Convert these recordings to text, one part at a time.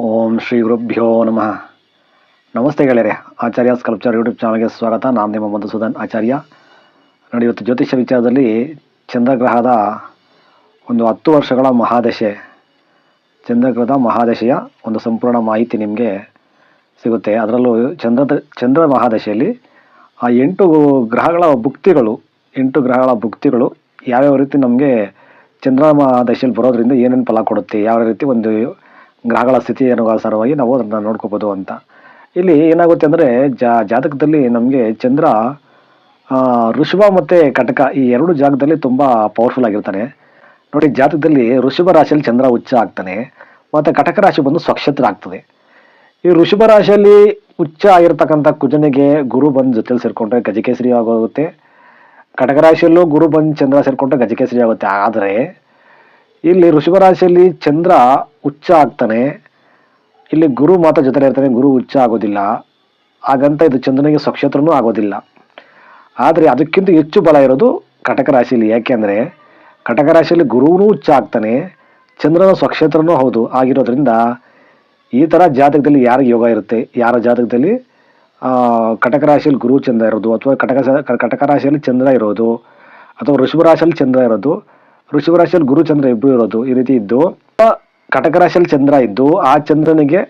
ಓಂ ಶ್ರೀ ಗುರುಭ್ಯೋ ನಮಃ. ನಮಸ್ತೆ ಗೆಳೆಯರೆ, ಆಚಾರ್ಯ ಸ್ಕಲ್ಪ್ಚರ್ ಯೂಟ್ಯೂಬ್ ಚಾನಲ್ಗೆ ಸ್ವಾಗತ. ನಾನು ನಿಮ್ಮ ಮಧುಸೂದನ್ ಆಚಾರ್ಯ. ನೋಡಿ, ಇವತ್ತು ಜ್ಯೋತಿಷ್ಯ ವಿಚಾರದಲ್ಲಿ ಚಂದ್ರಗ್ರಹದ ಒಂದು ಹತ್ತು ವರ್ಷಗಳ ಮಹಾದಶೆ, ಚಂದ್ರಗ್ರಹದ ಮಹಾದಶೆಯ ಒಂದು ಸಂಪೂರ್ಣ ಮಾಹಿತಿ ನಿಮಗೆ ಸಿಗುತ್ತೆ. ಅದರಲ್ಲೂ ಚಂದ್ರದ ಚಂದ್ರ ಮಹಾದಶೆಯಲ್ಲಿ ಆ ಎಂಟು ಗ್ರಹಗಳ ಭುಕ್ತಿಗಳು, ಎಂಟು ಗ್ರಹಗಳ ಭುಕ್ತಿಗಳು ಯಾವ್ಯಾವ ರೀತಿ ನಮಗೆ ಚಂದ್ರ ಮಹಾದಶೆಯಲ್ಲಿ ಬರೋದ್ರಿಂದ ಏನೇನು ಫಲ ಕೊಡುತ್ತೆ, ಯಾವ ರೀತಿ ಒಂದು ಗ್ರಹಗಳ ಸ್ಥಿತಿ ಅನುಸಾರವಾಗಿ ನಾವು ಅದನ್ನು ನೋಡ್ಕೋಬೋದು ಅಂತ. ಇಲ್ಲಿ ಏನಾಗುತ್ತೆ ಅಂದರೆ ಜಾತಕದಲ್ಲಿ ನಮಗೆ ಚಂದ್ರ ಋಷಭ ಮತ್ತು ಕಟಕ ಈ ಎರಡು ಜಾಗದಲ್ಲಿ ತುಂಬ ಪವರ್ಫುಲ್ ಆಗಿರ್ತಾನೆ. ನೋಡಿ, ಜಾತಕದಲ್ಲಿ ಋಷಭ ರಾಶಿಯಲ್ಲಿ ಚಂದ್ರ ಉಚ್ಚ ಆಗ್ತಾನೆ, ಮತ್ತು ಕಟಕ ರಾಶಿ ಬಂದು ಸ್ವಕ್ಷೇತ್ರ ಆಗ್ತದೆ. ಈ ಋಷಭ ರಾಶಿಯಲ್ಲಿ ಉಚ್ಚ ಆಗಿರ್ತಕ್ಕಂಥ ಕುಜನಿಗೆ ಗುರು ಬಂದು ಜೊತೆಲಿ ಸೇರಿಕೊಂಡ್ರೆ ಗಜಕೇಸರಿ ಆಗೋಗುತ್ತೆ. ಕಟಕ ರಾಶಿಯಲ್ಲೂ ಗುರು ಬಂದು ಚಂದ್ರ ಸೇರಿಕೊಂಡ್ರೆ ಗಜಕೇಸರಿ ಆಗುತ್ತೆ. ಆದರೆ ಇಲ್ಲಿ ಋಷಭ ರಾಶಿಯಲ್ಲಿ ಚಂದ್ರ ಉಚ್ಚ ಆಗ್ತಾನೆ. ಇಲ್ಲಿ ಗುರು ಮಾತ್ರ ಜೊತೆಲೆ ಇರ್ತಾನೆ, ಗುರು ಉಚ್ಚ ಆಗೋದಿಲ್ಲ. ಹಾಗಂತ ಇದು ಚಂದ್ರನಿಗೆ ಸ್ವಕ್ಷೇತ್ರನೂ ಆಗೋದಿಲ್ಲ. ಆದರೆ ಅದಕ್ಕಿಂತ ಹೆಚ್ಚು ಬಲ ಇರೋದು ಕಟಕ ರಾಶಿಯಲ್ಲಿ ಯಾಕೆಂದರೆ ಕಟಕ ರಾಶಿಯಲ್ಲಿ ಗುರುವೂ ಉಚ್ಚ ಆಗ್ತಾನೆ, ಚಂದ್ರನ ಸ್ವಕ್ಷೇತ್ರನೂ ಹೌದು ಆಗಿರೋದ್ರಿಂದ ಈ ಥರ ಜಾತಕದಲ್ಲಿ ಯಾರಿಗೆ ಯೋಗ ಇರುತ್ತೆ? ಯಾರ ಜಾತಕದಲ್ಲಿ? ಕಟಕ ರಾಶಿಯಲ್ಲಿ ಗುರು ಚಂದ್ರ ಇರೋದು ಅಥವಾ ಕಟಕ ಕಟಕ ರಾಶಿಯಲ್ಲಿ ಚಂದ್ರ ಇರೋದು ಅಥವಾ ವೃಷಭ ರಾಶಿಯಲ್ಲಿ ಚಂದ್ರ ಇರೋದು? ವೃಷಭ ರಾಶಿಯಲ್ಲಿ ಗುರು ಚಂದ್ರ ಇಬ್ಬರು ಇರೋದು ಈ ರೀತಿ ಇದ್ದು ಕಟಕ ರಾಶಿಯಲ್ಲಿ ಚಂದ್ರ ಇದ್ದು, ಆ ಚಂದ್ರನಿಗೆ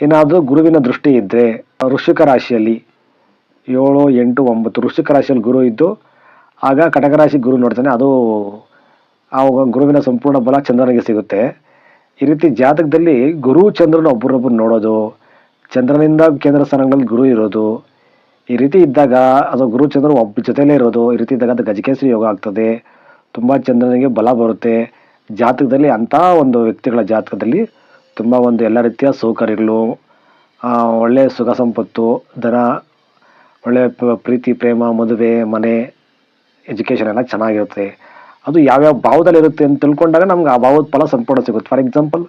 ಏನಾದರೂ ಗುರುವಿನ ದೃಷ್ಟಿ ಇದ್ದರೆ ಋಷಿಕ ರಾಶಿಯಲ್ಲಿ ಏಳು, ಎಂಟು, ಒಂಬತ್ತು ಋಷಿಕ ರಾಶಿಯಲ್ಲಿ ಗುರು ಇದ್ದು, ಆಗ ಕಟಕ ರಾಶಿ ಗುರು ನೋಡ್ತಾನೆ, ಅದು ಆ ಗುರುವಿನ ಸಂಪೂರ್ಣ ಬಲ ಚಂದ್ರನಿಗೆ ಸಿಗುತ್ತೆ. ಈ ರೀತಿ ಜಾತಕದಲ್ಲಿ ಗುರು ಚಂದ್ರನ ಒಬ್ಬರೊಬ್ಬರು ನೋಡೋದು, ಚಂದ್ರನಿಂದ ಕೇಂದ್ರ ಸ್ಥಾನಗಳಲ್ಲಿ ಗುರು ಇರೋದು, ಈ ರೀತಿ ಇದ್ದಾಗ ಅದು ಗುರು ಚಂದ್ರ ಒಬ್ಬ ಜೊತೆಲೇ ಇರೋದು, ಈ ರೀತಿ ಇದ್ದಾಗ ಅದು ಗಜಕೇಸರಿ ಯೋಗ ಆಗ್ತದೆ. ತುಂಬ ಚಂದ್ರನಿಗೆ ಬಲ ಬರುತ್ತೆ. ಜಾತಕದಲ್ಲಿ ಅಂಥ ಒಂದು ವ್ಯಕ್ತಿಗಳ ಜಾತಕದಲ್ಲಿ ತುಂಬ ಒಂದು ಎಲ್ಲ ರೀತಿಯ ಸೌಕರ್ಯಗಳು ಒಳ್ಳೆಯ ಒಳ್ಳೆ ಸುಖ ಸಂಪತ್ತು ದನ ಒಳ್ಳೆಯ ಪ್ರೀತಿ, ಪ್ರೇಮ, ಮದುವೆ, ಮನೆ, ಎಜುಕೇಷನ್ ಎಲ್ಲ ಚೆನ್ನಾಗಿರುತ್ತೆ. ಅದು ಯಾವ್ಯಾವ ಭಾವದಲ್ಲಿರುತ್ತೆ ಅಂತ ತಿಳ್ಕೊಂಡಾಗ ನಮ್ಗೆ ಆ ಭಾವದ ಫಲ ಸಂಪೂರ್ಣ ಸಿಗುತ್ತೆ. ಫಾರ್ ಎಕ್ಸಾಂಪಲ್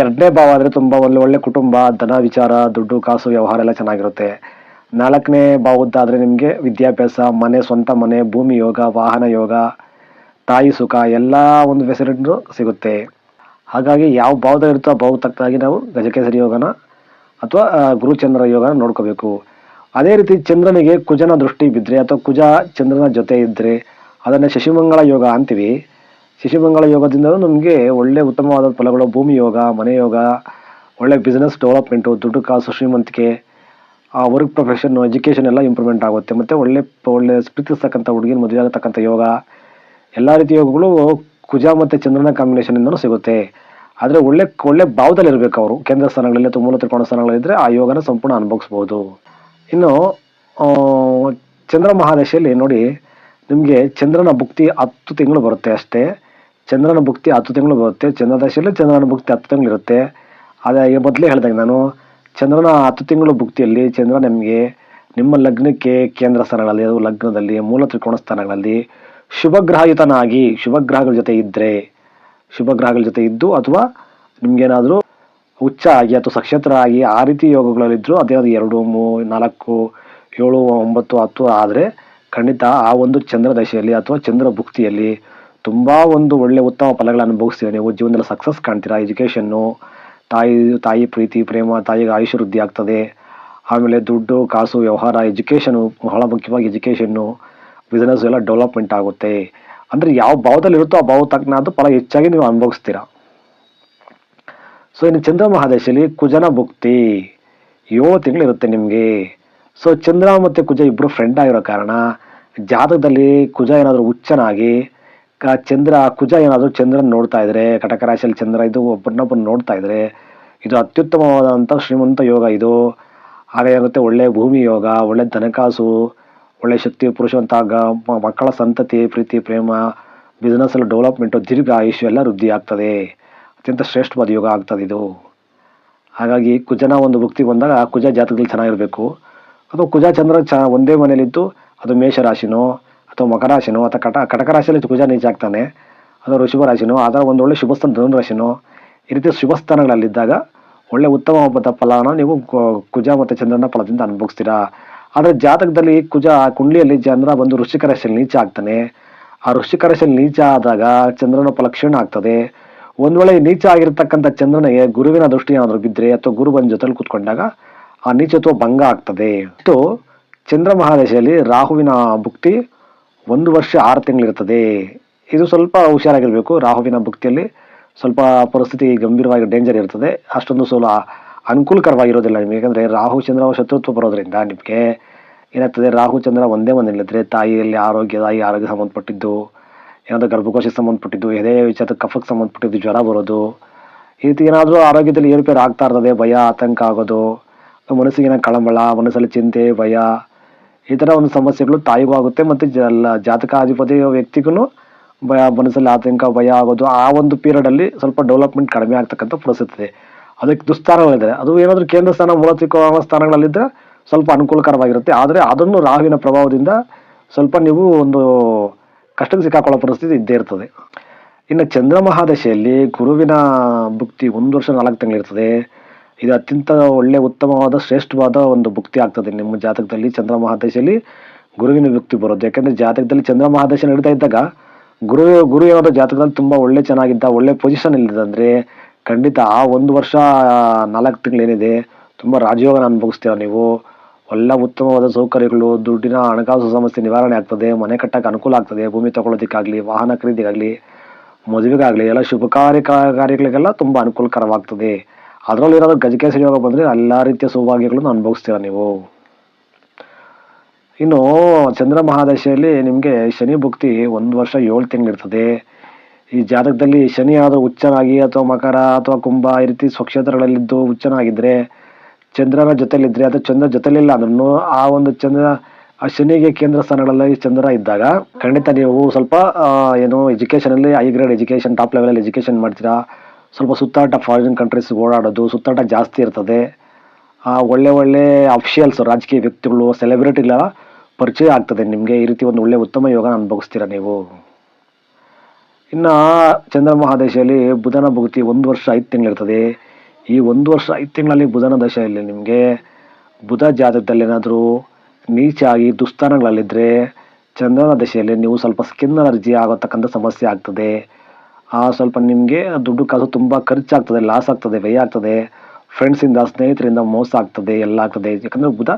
ಎರಡನೇ ಭಾವ ಆದರೆ ತುಂಬ ಒಳ್ಳೆ ಒಳ್ಳೆ ಕುಟುಂಬ, ಧನ, ವಿಚಾರ, ದುಡ್ಡು, ಕಾಸು, ವ್ಯವಹಾರ ಎಲ್ಲ ಚೆನ್ನಾಗಿರುತ್ತೆ. ನಾಲ್ಕನೇ ಭಾವದ್ದಾದರೆ ನಿಮಗೆ ವಿದ್ಯಾಭ್ಯಾಸ, ಮನೆ, ಸ್ವಂತ ಮನೆ, ಭೂಮಿ ಯೋಗ, ವಾಹನ ಯೋಗ ತಾಯಿ ಸುಖ ಎಲ್ಲ ಒಂದು ಫೆಸಿಲಿಟಿನೂ ಸಿಗುತ್ತೆ. ಹಾಗಾಗಿ ಯಾವ ಭಾವದಲ್ಲಿ ಇರುತ್ತೋ ಆ ಭಾವಕ್ಕೆ ತಕ್ಕದಾಗಿ ನಾವು ಗಜಕೇಸರಿ ಯೋಗನ ಅಥವಾ ಗುರುಚಂದ್ರ ಯೋಗನ ನೋಡ್ಕೋಬೇಕು. ಅದೇ ರೀತಿ ಚಂದ್ರನಿಗೆ ಕುಜನ ದೃಷ್ಟಿ ಬಿದ್ದರೆ ಅಥವಾ ಕುಜ ಚಂದ್ರನ ಜೊತೆ ಇದ್ದರೆ ಅದನ್ನು ಶಶಿಮಂಗಳ ಯೋಗ ಅಂತೀವಿ. ಶಶಿಮಂಗಳ ಯೋಗದಿಂದ ನಮಗೆ ಒಳ್ಳೆ ಉತ್ತಮವಾದ ಫಲಗಳು, ಭೂಮಿ ಯೋಗ, ಮನೆ ಯೋಗ, ಒಳ್ಳೆ ಬಿಸ್ನೆಸ್ ಡೆವಲಪ್ಮೆಂಟು ದುಡ್ಡು ಕಾಸು, ಶ್ರೀಮಂತಿಕೆ, ಆ ವರ್ಕ್ ಪ್ರೊಫೆಷನ್ನು ಎಜುಕೇಷನ್ ಎಲ್ಲ ಇಂಪ್ರೂವ್ಮೆಂಟ್ ಆಗುತ್ತೆ. ಮತ್ತು ಒಳ್ಳೆ ಒಳ್ಳೆ ಪ್ರೀತಿಸ್ತಕ್ಕಂಥ ಹುಡುಗಿನ ಮದುವೆ ಆಗತಕ್ಕಂಥ ಯೋಗ ಎಲ್ಲ ರೀತಿ ಯೋಗಗಳು ಕುಜ ಮತ್ತು ಚಂದ್ರನ ಕಾಂಬಿನೇಷನಿಂದನೂ ಸಿಗುತ್ತೆ. ಆದರೆ ಒಳ್ಳೆ ಒಳ್ಳೆ ಭಾವದಲ್ಲಿ ಇರಬೇಕು ಅವರು. ಕೇಂದ್ರ ಸ್ಥಾನಗಳಲ್ಲಿ ಅಥವಾ ಮೂಲ ತ್ರಿಕೋಣ ಸ್ಥಾನಗಳಿದ್ದರೆ ಆ ಯೋಗನ ಸಂಪೂರ್ಣ ಅನುಭವಿಸ್ಬೋದು. ಇನ್ನು ಚಂದ್ರ ಮಹಾದಶೆಯಲ್ಲಿ ನೋಡಿ, ನಿಮಗೆ ಚಂದ್ರನ ಭುಕ್ತಿ ಹತ್ತು ತಿಂಗಳು ಬರುತ್ತೆ ಅಷ್ಟೇ. ಚಂದ್ರನ ಭುಕ್ತಿ ಹತ್ತು ತಿಂಗಳು ಬರುತ್ತೆ. ಚಂದ್ರದಶೆಯಲ್ಲಿ ಚಂದ್ರನ ಭುಕ್ತಿ ಹತ್ತು ತಿಂಗಳು ಇರುತ್ತೆ. ಅದೇ ಈಗ ಮೊದಲೇ ಹೇಳಿದಾಗ ನಾನು, ಚಂದ್ರನ ಹತ್ತು ತಿಂಗಳು ಭುಕ್ತಿಯಲ್ಲಿ ಚಂದ್ರ ನಿಮಗೆ ನಿಮ್ಮ ಲಗ್ನಕ್ಕೆ ಕೇಂದ್ರ ಸ್ಥಾನಗಳಲ್ಲಿ, ಅದು ಲಗ್ನದಲ್ಲಿ, ಮೂಲ ತ್ರಿಕೋಣ ಸ್ಥಾನಗಳಲ್ಲಿ ಶುಭಗ್ರಹಯುತನಾಗಿ ಶುಭಗ್ರಹಗಳ ಜೊತೆ ಇದ್ದರೆ ಶುಭಗ್ರಹಗಳ ಜೊತೆ ಇದ್ದು ಅಥವಾ ನಿಮಗೇನಾದರೂ ಉಚ್ಚ ಆಗಿ ಅಥವಾ ಸಕ್ಷತ್ರ ಆಗಿ ಆ ರೀತಿ ಯೋಗಗಳಲ್ಲಿದ್ದರೂ ಅದೇ ಅದು ಎರಡು, ಮೂ, ನಾಲ್ಕು, ಏಳು, ಒಂಬತ್ತು, ಹತ್ತು ಆದರೆ ಖಂಡಿತ ಆ ಒಂದು ಚಂದ್ರ ದಶೆಯಲ್ಲಿ ಅಥವಾ ಚಂದ್ರ ಭುಕ್ತಿಯಲ್ಲಿ ತುಂಬ ಒಂದು ಒಳ್ಳೆ ಉತ್ತಮ ಫಲಗಳನ್ನು ಅನುಭವಿಸ್ತೀವಿ. ನೀವು ಜೀವನದಲ್ಲಿ ಸಕ್ಸಸ್ ಕಾಣ್ತೀರಾ ಎಜುಕೇಷನ್ನು ತಾಯಿ ತಾಯಿ ಪ್ರೀತಿ, ಪ್ರೇಮ, ತಾಯಿಗೆ ಆಯುಷ್ ವೃದ್ಧಿ ಆಗ್ತದೆ. ಆಮೇಲೆ ದುಡ್ಡು, ಕಾಸು, ವ್ಯವಹಾರ ಎಜುಕೇಷನು ಬಹಳ ಮುಖ್ಯವಾಗಿ ಎಜುಕೇಷನ್ನು ಬಿಸ್ನೆಸ್ ಎಲ್ಲ ಡೆವಲಪ್ಮೆಂಟ್ ಆಗುತ್ತೆ. ಅಂದರೆ ಯಾವ ಭಾವದಲ್ಲಿ ಇರುತ್ತೋ ಆ ಭಾವ ಅದು ಫಲ ಹೆಚ್ಚಾಗಿ ನೀವು ಅನುಭವಿಸ್ತೀರಾ. ಸೊ ಇನ್ನು ಚಂದ್ರ ಮಹಾದೇಶದಲ್ಲಿ ಕುಜನ ಭುಕ್ತಿ ಏಳು ತಿಂಗಳು ಇರುತ್ತೆ ನಿಮಗೆ. ಸೊ ಚಂದ್ರ ಮತ್ತು ಕುಜ ಇಬ್ಬರು ಫ್ರೆಂಡ್ ಆಗಿರೋ ಕಾರಣ ಜಾತಕದಲ್ಲಿ ಕುಜ ಏನಾದರೂ ಹುಚ್ಚನಾಗಿ, ಕ- ಚಂದ್ರ, ಕುಜ ಏನಾದರೂ ಚಂದ್ರನ ನೋಡ್ತಾ ಇದ್ರೆ, ಕಟಕ ರಾಶಿಯಲ್ಲಿ ಚಂದ್ರ ಇದು ಒಬ್ಬರನ್ನೊಬ್ಬರು ನೋಡ್ತಾ ಇದ್ರೆ, ಇದು ಅತ್ಯುತ್ತಮವಾದಂಥ ಶ್ರೀಮಂತ ಯೋಗ ಇದು. ಹಾಗೆ ಆಗುತ್ತೆ ಒಳ್ಳೆಯ ಭೂಮಿ ಯೋಗ ಒಳ್ಳೆಯ ಧನಕಾಸು ಒಳ್ಳೆ ಶಕ್ತಿ ಪುರುಷವಂತ ಮಕ್ಕಳ ಸಂತತಿ, ಪ್ರೀತಿ, ಪ್ರೇಮ ಬಿಸ್ನೆಸ್ ಎಲ್ಲ ಡೆವಲಪ್ಮೆಂಟು ದೀರ್ಘ ಆಯುಷ್ಯ ಎಲ್ಲ ವೃದ್ಧಿ ಆಗ್ತದೆ. ಅತ್ಯಂತ ಶ್ರೇಷ್ಠವಾದ ಯೋಗ ಆಗ್ತದೆ ಇದು. ಹಾಗಾಗಿ ಕುಜನ ಒಂದು ಭಕ್ತಿ ಬಂದಾಗ ಕುಜ ಜಾತಕದಲ್ಲಿ ಚೆನ್ನಾಗಿರಬೇಕು. ಅಥವಾ ಕುಜ ಚಂದ್ರ ಚ, ಒಂದೇ ಮನೇಲಿದ್ದು ಅದು ಮೇಷ ರಾಶಿನೋ ಅಥವಾ ಮಕರ ರಾಶಿನೋ ಅಥವಾ ಕಟ ಕಟಕ ರಾಶಿಯಲ್ಲಿ ಕುಜ ನೀಚ ಆಗ್ತಾನೆ. ಅಥವಾ ಋಷಭ ರಾಶಿನೋ ಅದರ ಒಂದು ಒಳ್ಳೆ ಶುಭಸ್ಥಾನ ಧನು ರಾಶಿನೋ ಈ ರೀತಿ ಶುಭಸ್ಥಾನಗಳಲ್ಲಿದ್ದಾಗ ಒಳ್ಳೆ ಉತ್ತಮವಾದ ಫಲನ ನೀವು ಕುಜ ಮತ್ತು ಚಂದ್ರನ ಫಲದಿಂದ ಅನುಭವಿಸ್ತೀರಾ. ಆದರೆ ಜಾತಕದಲ್ಲಿ ಕುಜ ಕುಂಡ್ಲಿಯಲ್ಲಿ ಚಂದ್ರ ಬಂದು ವೃಶ್ಚಿಕ ರಾಶಿಯಲ್ಲಿ ನೀಚ ಆಗ್ತಾನೆ. ಆ ವೃಶ್ಚಿಕ ರಾಶಿಯಲ್ಲಿ ನೀಚ ಆದಾಗ ಚಂದ್ರನ ಉಪಲಕ್ಷಣ ಕ್ಷೀಣ ಆಗ್ತದೆ. ಒಂದು ವೇಳೆ ನೀಚ ಆಗಿರ್ತಕ್ಕಂಥ ಚಂದ್ರನಿಗೆ ಗುರುವಿನ ದೃಷ್ಟಿ ಏನಾದರೂ ಬಿದ್ದರೆ ಅಥವಾ ಗುರು ಬಂದ ಜೊತೆಲಿ ಕೂತ್ಕೊಂಡಾಗ ಆ ನೀಚತ್ವ ಭಂಗ ಆಗ್ತದೆ. ಮತ್ತು ಚಂದ್ರ ಮಹಾದಶೆಯಲ್ಲಿ ರಾಹುವಿನ ಭುಕ್ತಿ ಒಂದು ವರ್ಷ ಆರು ತಿಂಗಳಿರ್ತದೆ ಇದು ಸ್ವಲ್ಪ ಹುಷಾರಾಗಿರ್ಬೇಕು. ರಾಹುವಿನ ಭುಕ್ತಿಯಲ್ಲಿ ಸ್ವಲ್ಪ ಪರಿಸ್ಥಿತಿ ಗಂಭೀರವಾಗಿ ಡೇಂಜರ್ ಇರ್ತದೆ. ಅಷ್ಟೊಂದು ಸ್ವಲ್ಪ ಅನುಕೂಲಕರವಾಗಿರೋದಿಲ್ಲ ನಿಮಗೆ. ಯಾಕಂದ್ರೆ ರಾಹು ಚಂದ್ರ ಶತ್ರುತ್ವ ಬರೋದ್ರಿಂದ ನಿಮಗೆ ಏನಾಗ್ತದೆ, ರಾಹು ಚಂದ್ರ ಒಂದೇ ಮನೆಯಲ್ಲಿದ್ದರೆ ತಾಯಿಯಲ್ಲಿ ಆರೋಗ್ಯ, ತಾಯಿ ಆರೋಗ್ಯ ಸಂಬಂಧಪಟ್ಟಿದ್ದು, ಏನಾದರೂ ಗರ್ಭಕೋಶಕ್ಕೆ ಸಂಬಂಧಪಟ್ಟಿದ್ದು, ಎದೆ ವಿಚಾರ ಕಫಕ್ಕೆ ಸಂಬಂಧಪಟ್ಟಿದ್ದು ಜ್ವರ ಬರೋದು, ಈ ರೀತಿ ಏನಾದರೂ ಆರೋಗ್ಯದಲ್ಲಿ ಏರುಪೇರು ಆಗ್ತಾ ಇರ್ತದೆ ಭಯ, ಆತಂಕ ಆಗೋದು ಮನಸ್ಸಿಗಿನ ಕಳಂಬಳ, ಮನಸ್ಸಲ್ಲಿ ಚಿಂತೆ, ಭಯ, ಈ ಥರ ಒಂದು ಸಮಸ್ಯೆಗಳು ತಾಯಿಗೂ ಆಗುತ್ತೆ ಮತ್ತು ಜಲ್ಲ ಜಾತಕ ಅಧಿಪತಿ ವ್ಯಕ್ತಿಗೂ ಭಯ, ಮನಸ್ಸಲ್ಲಿ ಆತಂಕ, ಭಯ ಆಗೋದು, ಆ ಒಂದು ಪೀರಿಯಡಲ್ಲಿ ಸ್ವಲ್ಪ ಡೆವಲಪ್ಮೆಂಟ್ ಕಡಿಮೆ ಆಗ್ತಕ್ಕಂಥ ಪರಿಸ್ಥಿತಿ ಅದಕ್ಕೆ ದುಸ್ಥಾನಗಳಿದೆ ಅದು ಏನಾದರೂ ಕೇಂದ್ರ ಸ್ಥಾನ ಮೂಲ ತ್ರಿಕೋನ ಸ್ಥಾನಗಳಲ್ಲಿದ್ದರೆ ಸ್ವಲ್ಪ ಅನುಕೂಲಕರವಾಗಿರುತ್ತೆ. ಆದರೆ ಅದನ್ನು ರಾಹುವಿನ ಪ್ರಭಾವದಿಂದ ಸ್ವಲ್ಪ ನೀವು ಒಂದು ಕಷ್ಟಕ್ಕೆ ಸಿಕ್ಕಾಕೊಳ್ಳೋ ಪರಿಸ್ಥಿತಿ ಇದ್ದೇ ಇರ್ತದೆ. ಇನ್ನು ಚಂದ್ರ ಮಹಾದಶೆಯಲ್ಲಿ ಗುರುವಿನ ಭುಕ್ತಿ ಒಂದು ವರ್ಷ ನಾಲ್ಕು ತಿಂಗಳಿರ್ತದೆ ಇದು ಅತ್ಯಂತ ಒಳ್ಳೆ ಉತ್ತಮವಾದ, ಶ್ರೇಷ್ಠವಾದ ಒಂದು ಭುಕ್ತಿ ಆಗ್ತದೆ ನಿಮ್ಮ ಜಾತಕದಲ್ಲಿ ಚಂದ್ರ ಮಹಾದಶೆಯಲ್ಲಿ ಗುರುವಿನ ಭುಕ್ತಿ ಬರೋದು. ಯಾಕಂದ್ರೆ ಜಾತಕದಲ್ಲಿ ಚಂದ್ರ ಮಹಾದಶೆ ನಡೀತಾ ಇದ್ದಾಗ ಗುರು ಗುರು ಏನಾದ್ರೂ ಜಾತಕದಲ್ಲಿ ತುಂಬಾ ಒಳ್ಳೆ ಚೆನ್ನಾಗಿದ್ದ, ಒಳ್ಳೆ ಪೊಸಿಷನ್ ಇಲ್ಲಿದೆ ಅಂದ್ರೆ ಖಂಡಿತ ಆ ಒಂದು ವರ್ಷ, ನಾಲ್ಕು ತಿಂಗಳು ಏನಿದೆ, ತುಂಬಾ ರಾಜಯೋಗನ ಅನುಭವಿಸ್ತೀರ ನೀವು? ಎಲ್ಲ ಉತ್ತಮವಾದ ಸೌಕರ್ಯಗಳು, ದುಡ್ಡಿನ ಹಣಕಾಸು ಸಮಸ್ಯೆ ನಿವಾರಣೆ ಆಗ್ತದೆ, ಮನೆ ಕಟ್ಟಕ್ಕೆ ಅನುಕೂಲ ಆಗ್ತದೆ, ಭೂಮಿ ತಗೊಳ್ಳೋದಕ್ಕಾಗಲಿ, ವಾಹನ ಖರೀದಿಗಾಗಲಿ, ಮದುವೆಗಾಗಲಿ, ಎಲ್ಲ ಶುಭ ಕಾರ್ಯ ಕಾರ್ಯಗಳಿಗೆಲ್ಲ ತುಂಬ ಅನುಕೂಲಕರವಾಗ್ತದೆ. ಅದರಲ್ಲಿ ಏನಾದ್ರು ಗಜಕೇಸರಿ ಯೋಗ ಬಂದರೆ ಎಲ್ಲ ರೀತಿಯ ಸೌಭಾಗ್ಯಗಳನ್ನು ಅನುಭವಿಸ್ತೀರ ನೀವು? ಇನ್ನು ಚಂದ್ರ ಮಹಾದಶೆಯಲ್ಲಿ ನಿಮಗೆ ಶನಿ ಭುಕ್ತಿ ಒಂದು ವರ್ಷ ಏಳು ತಿಂಗಳಿರ್ತದೆ ಈ ಜಾತಕದಲ್ಲಿ ಶನಿ ಆದರೂ ಹುಚ್ಚನಾಗಿ ಅಥವಾ ಮಕರ ಅಥವಾ ಕುಂಭ ಈ ರೀತಿ ಸ್ವಕ್ಷೇತ್ರಗಳಲ್ಲಿದ್ದು ಹುಚ್ಚನಾಗಿದ್ದರೆ ಚಂದ್ರನ ಜೊತೆಯಲ್ಲಿದ್ದರೆ ಅಥವಾ ಚಂದ್ರ ಜೊತೆಲಿಲ್ಲ ಅದನ್ನು ಆ ಒಂದು ಚಂದ್ರ ಆ ಶನಿಗೆ ಕೇಂದ್ರ ಸ್ಥಾನಗಳಲ್ಲಿ ಚಂದ್ರ ಇದ್ದಾಗ ಖಂಡಿತ ನೀವು ಸ್ವಲ್ಪ ಏನು ಎಜುಕೇಷನಲ್ಲಿ ಹೈ ಗ್ರೇಡ್ ಎಜುಕೇಷನ್ ಟಾಪ್ ಲೆವೆಲಲ್ಲಿ ಎಜುಕೇಷನ್ ಮಾಡ್ತೀರಾ. ಸ್ವಲ್ಪ ಸುತ್ತಾಟ ಫಾರಿನ್ ಕಂಟ್ರೀಸ್ ಓಡಾಡೋದು ಸುತ್ತಾಟ ಜಾಸ್ತಿ ಇರ್ತದೆ. ಆ, ಒಳ್ಳೆ ಒಳ್ಳೆ ಅಫಿಷಿಯಲ್ಸ್ ರಾಜಕೀಯ ವ್ಯಕ್ತಿಗಳು ಸೆಲೆಬ್ರಿಟಿಗಳ ಪರಿಚಯ ಆಗ್ತದೆ ನಿಮಗೆ. ಈ ರೀತಿ ಒಂದು ಒಳ್ಳೆ ಉತ್ತಮ ಯೋಗ ಅನುಭವಿಸ್ತೀರಾ ನೀವು? ಇನ್ನು ಚಂದ್ರ ಮಹಾದಶೆಯಲ್ಲಿ ಬುಧನ ಭುಕ್ತಿ ಒಂದು ವರ್ಷ ಐದು ತಿಂಗಳಿರ್ತದೆ ಈ ಒಂದು ವರ್ಷ ಐದು ತಿಂಗಳಲ್ಲಿ ಬುಧನ ದಶೆಯಲ್ಲಿ ನಿಮಗೆ ಬುಧ ಜಾತಕದಲ್ಲೇನಾದರೂ ನೀಚಾಗಿ ದುಸ್ಥಾನಗಳಲ್ಲಿದ್ದರೆ ಚಂದ್ರನ ದಶೆಯಲ್ಲಿ ನೀವು ಸ್ವಲ್ಪ ಸ್ಕಿನ್ ಅಲರ್ಜಿ ಆಗತಕ್ಕಂಥ ಸಮಸ್ಯೆ ಆಗ್ತದೆ. ಆ ಸ್ವಲ್ಪ ನಿಮಗೆ ದುಡ್ಡು ಕಾಸು ತುಂಬ ಖರ್ಚಾಗ್ತದೆ ಲಾಸ್ ಆಗ್ತದೆ, ವ್ಯಯ ಆಗ್ತದೆ. ಫ್ರೆಂಡ್ಸಿಂದ ಸ್ನೇಹಿತರಿಂದ ಮೋಸ ಆಗ್ತದೆ, ಎಲ್ಲ ಆಗ್ತದೆ. ಯಾಕಂದರೆ ಬುಧ,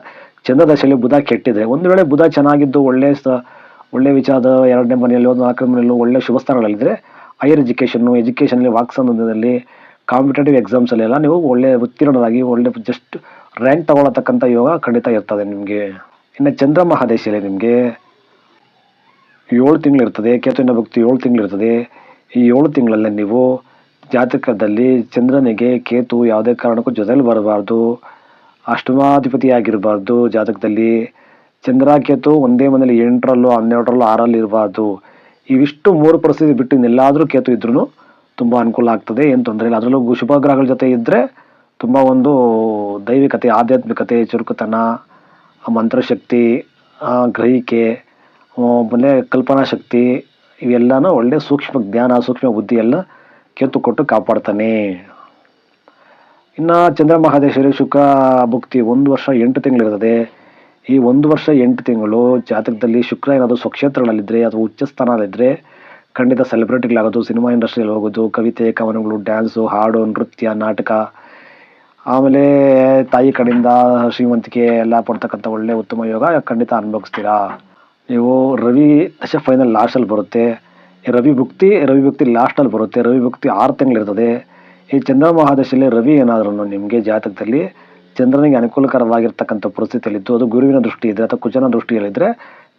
ಚಂದ್ರ ದಶೆಯಲ್ಲಿ ಬುಧ ಕೆಟ್ಟಿದೆ ಒಂದು ವೇಳೆ ಬುಧ ಚೆನ್ನಾಗಿದ್ದು ಒಳ್ಳೆಯ ಸ ಒಳ್ಳೆ ವಿಚಾರದ ಎರಡನೇ ಮನೆಯಲ್ಲಿ ಒಂದು ನಾಲ್ಕನೇ ಮನೆಯಲ್ಲೂ ಒಳ್ಳೆ ಶುಭ ಸ್ಥಾನಗಳಲ್ಲಿದ್ದರೆ ಹೈಯರ್ ಎಜುಕೇಷನ್ನು ಎಜುಕೇಷನಲ್ಲಿ ವಾಕ್ಸಂದದಲ್ಲಿ ಕಾಂಪಿಟೇಟಿವ್ ಎಕ್ಸಾಮ್ಸಲ್ಲೆಲ್ಲ ನೀವು ಒಳ್ಳೆ ಉತ್ತೀರ್ಣರಾಗಿ, ಒಳ್ಳೆ ಜಸ್ಟ್ ರ್ಯಾಂಕ್ ತಗೊಳ್ಳತಕ್ಕಂಥ ಯೋಗ ಖಂಡಿತ ಇರ್ತದೆ ನಿಮಗೆ. ಇನ್ನು ಚಂದ್ರ ಮಹಾದೇಶಿಯಲ್ಲಿ ನಿಮಗೆ ಏಳು ತಿಂಗಳಿರ್ತದೆ ಕೇತುವಿನ ಭಕ್ತಿ ಏಳು ತಿಂಗಳಿರ್ತದೆ ಈ ಏಳು ತಿಂಗಳಲ್ಲಿ ನೀವು ಜಾತಕದಲ್ಲಿ ಚಂದ್ರನಿಗೆ ಕೇತು ಯಾವುದೇ ಕಾರಣಕ್ಕೂ ಜೊತೆಲಿ ಬರಬಾರ್ದು. ಅಷ್ಟಮಾಧಿಪತಿ ಆಗಿರಬಾರ್ದು ಜಾತಕದಲ್ಲಿ. ಚಂದ್ರ ಕೇತು ಒಂದೇ ಮನೇಲಿ ಎಂಟರಲ್ಲೋ, ಹನ್ನೆರಡರಲ್ಲೋ ಆರಲ್ಲಿ ಇರಬಾರ್ದು. ಇವಿಷ್ಟು ಮೂರು ಪರಿಸ್ಥಿತಿ ಬಿಟ್ಟು ಇನ್ನೆಲ್ಲಾದರೂ ಕೇತು ಇದ್ರೂ ತುಂಬ ಅನುಕೂಲ ಆಗ್ತದೆ, ಏನು ತೊಂದರೆ ಇಲ್ಲ. ಅದರಲ್ಲೂ ಶುಭಗ್ರಹಗಳ ಶುಭ ಗ್ರಹಗಳ ಜೊತೆ ಇದ್ದರೆ ತುಂಬ ಒಂದು ದೈವಿಕತೆ, ಆಧ್ಯಾತ್ಮಿಕತೆ, ಚುರುಕುತನ ಮಂತ್ರಶಕ್ತಿ ಗ್ರಹಿಕೆ ಆಮೇಲೆ ಕಲ್ಪನಾ ಶಕ್ತಿ, ಇವೆಲ್ಲನೂ ಒಳ್ಳೆಯ ಸೂಕ್ಷ್ಮ ಜ್ಞಾನ, ಸೂಕ್ಷ್ಮ ಬುದ್ಧಿ ಎಲ್ಲ ಕೇತು ಕೊಟ್ಟು ಕಾಪಾಡ್ತಾನೆ. ಇನ್ನು ಚಂದ್ರ ಮಹಾದೇಶ್ವರಿ ಶುಕ ಭುಕ್ತಿ ಒಂದು ವರ್ಷ ಎಂಟು ತಿಂಗಳಿರ್ತದೆ. ಈ ಒಂದು ವರ್ಷ ಎಂಟು ತಿಂಗಳು ಜಾತಕದಲ್ಲಿ ಶುಕ್ರ ಏನಾದರೂ ಸ್ವಕ್ಷೇತ್ರಗಳಲ್ಲಿದ್ದರೆ ಅಥವಾ ಉಚ್ಚ ಸ್ಥಾನದಲ್ಲಿದ್ದರೆ ಖಂಡಿತ ಸೆಲೆಬ್ರಿಟಿಗಳಾಗೋದು ಸಿನಿಮಾ ಇಂಡಸ್ಟ್ರಿಯಲ್ಲಿ ಹೋಗೋದು, ಕವಿತೆ, ಕವನಗಳು ಡ್ಯಾನ್ಸು ಹಾಡು, ನೃತ್ಯ, ನಾಟಕ. ಆಮೇಲೆ ತಾಯಿ ಕಡೆಯಿಂದ ಶ್ರೀಮಂತಿಕೆ ಎಲ್ಲ ಪಡ್ತಕ್ಕಂಥ ಒಳ್ಳೆ ಉತ್ತಮ ಯೋಗ ಖಂಡಿತ ಅನುಭವಿಸ್ತೀರಾ? ನೀವು ರವಿ ದಶ ಫೈನಲ್ ಲಾಸ್ಟಲ್ಲಿ ಬರುತ್ತೆ. ರವಿ ಭುಕ್ತಿ ರವಿ ಭುಕ್ತಿ ಲಾಸ್ಟಲ್ಲಿ ಬರುತ್ತೆ. ರವಿ ಭುಕ್ತಿ ಆರು ತಿಂಗಳಿರ್ತದೆ. ಈ ಚಂದ್ರ ಮಹಾದಶಿಯಲ್ಲಿ ರವಿ ಏನಾದ್ರೂ ನಿಮಗೆ ಜಾತಕದಲ್ಲಿ ಚಂದ್ರನಿಗೆ ಅನುಕೂಲಕರವಾಗಿರ್ತಕ್ಕಂಥ ಪರಿಸ್ಥಿತಿಯಲ್ಲಿದ್ದು, ಅದು ಗುರುವಿನ ದೃಷ್ಟಿ ಇದ್ದರೆ ಅಥವಾ ಕುಜನ ದೃಷ್ಟಿಯಲ್ಲಿದ್ದರೆ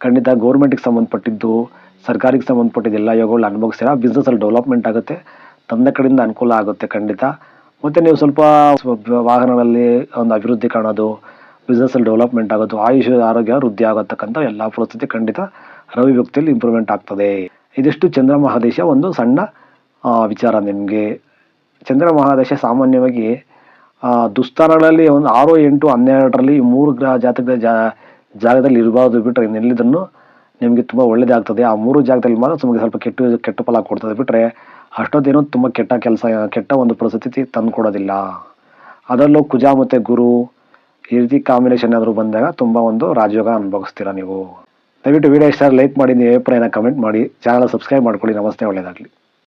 ಖಂಡಿತ ಗೌರ್ಮೆಂಟಿಗೆ ಸಂಬಂಧಪಟ್ಟಿದ್ದು ಸರ್ಕಾರಿಗೆ ಸಂಬಂಧಪಟ್ಟಿದ್ದು ಎಲ್ಲ ಯೋಗಗಳು ಅನುಭವಿಸ್ತೀರಾ ಬಿಸ್ನೆಸ್ಸಲ್ಲಿ ಡೆವಲಪ್ಮೆಂಟ್ ಆಗುತ್ತೆ, ತಂದೆ ಕಡೆಯಿಂದ ಅನುಕೂಲ ಆಗುತ್ತೆ ಖಂಡಿತ. ಮತ್ತು ನೀವು ಸ್ವಲ್ಪ ವಾಹನಗಳಲ್ಲಿ ಒಂದು ಅಭಿವೃದ್ಧಿ ಕಾಣೋದು ಬಿಸ್ನೆಸ್ಸಲ್ಲಿ ಡೆವಲಪ್ಮೆಂಟ್ ಆಗೋದು ಆಯುಷ್ ಆರೋಗ್ಯ ವೃದ್ಧಿ ಆಗತಕ್ಕಂಥ ಎಲ್ಲ ಪರಿಸ್ಥಿತಿ ಖಂಡಿತ ರವಿ ವ್ಯಕ್ತಿಯಲ್ಲಿ ಇಂಪ್ರೂವ್ಮೆಂಟ್ ಆಗ್ತದೆ. ಇದಿಷ್ಟು ಚಂದ್ರ ಮಹಾದೇಶ ಒಂದು ಸಣ್ಣ ವಿಚಾರ ನಿಮಗೆ. ಚಂದ್ರ ಮಹಾದೇಶ ಸಾಮಾನ್ಯವಾಗಿ ದುಸ್ಥಾನಗಳಲ್ಲಿ ಒಂದು ಆರು, ಎಂಟು, ಹನ್ನೆರಡರಲ್ಲಿ ಮೂರು ಗ್ರಹ ಜಾತಕದ ಜಾ ಜಾಗದಲ್ಲಿ ಇರಬಾರ್ದು ಬಿಟ್ಟರೆ ಇನ್ನೆಲ್ಲಿದ್ದನ್ನು ನಿಮಗೆ ತುಂಬ ಒಳ್ಳೆಯದಾಗ್ತದೆ ಆ ಮೂರು ಜಾಗದಲ್ಲಿ ಮಾತ್ರ ನಿಮಗೆ ಸ್ವಲ್ಪ ಕೆಟ್ಟು ಕೆಟ್ಟ ಫಲ ಕೊಡ್ತದೆ ಬಿಟ್ಟರೆ ಅಷ್ಟೊತ್ತೇನೋ ತುಂಬ ಕೆಟ್ಟ ಕೆಲಸ, ಕೆಟ್ಟ ಒಂದು ಪರಿಸ್ಥಿತಿ ತಂದು ಕೊಡೋದಿಲ್ಲ ಅದರಲ್ಲೂ ಕುಜ ಮತ್ತು ಗುರು, ಈ ರೀತಿ ಕಾಂಬಿನೇಷನ್ ಆದರೂ ಬಂದಾಗ ತುಂಬ ಒಂದು ರಾಜಯೋಗ ಅನುಭವಿಸ್ತೀರಾ ನೀವು? ದಯವಿಟ್ಟು ವೀಡಿಯೋ ಇಷ್ಟ ಲೈಕ್ ಮಾಡಿ ನೀವು ಅಭಿಪ್ರಾಯನ ಕಮೆಂಟ್ ಮಾಡಿ. ಚಾನಲ್ ಸಬ್ಸ್ಕ್ರೈಬ್ ಮಾಡ್ಕೊಳ್ಳಿ. ನಮಸ್ತೆ ಒಳ್ಳೆಯದಾಗಲಿ